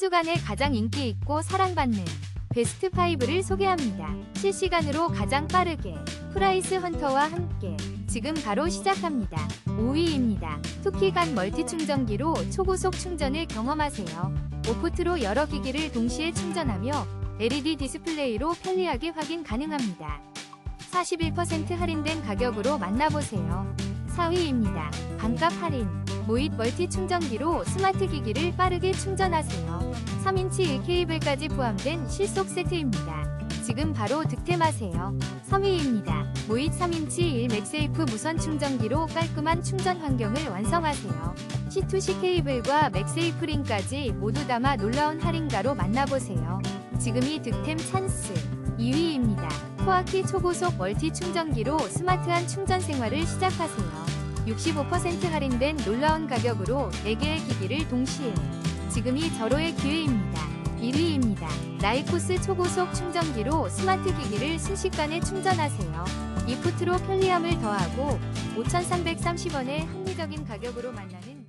주간에 가장 인기 있고 사랑받는 베스트 5를 소개합니다. 실시간으로 가장 빠르게 프라이스 헌터와 함께 지금 바로 시작합니다. 5위입니다. 투키간 멀티 충전기로 초고속 충전을 경험하세요. 오포트로 여러 기기를 동시에 충전하며 LED 디스플레이로 편리하게 확인 가능합니다. 41% 할인된 가격으로 만나보세요. 4위입니다. 반값 할인. 모잇 멀티 충전기로 스마트 기기를 빠르게 충전하세요. 3인치 1케이블까지 포함된 실속 세트입니다. 지금 바로 득템하세요. 3위입니다. 모잇 3인치 1 맥세이프 무선 충전기로 깔끔한 충전 환경을 완성하세요. C2C 케이블과 맥세이프 링까지 모두 담아 놀라운 할인가로 만나보세요. 지금이 득템 찬스. 2위입니다. 코아키 초고속 멀티 충전기로 스마트한 충전 생활을 시작하세요. 65% 할인된 놀라운 가격으로 4개의 기기를 동시에 지금이 절호의 기회입니다. 1위입니다. 라이코스 초고속 충전기로 스마트 기기를 순식간에 충전하세요. 이프트로 편리함을 더하고 5,330원의 합리적인 가격으로 만나는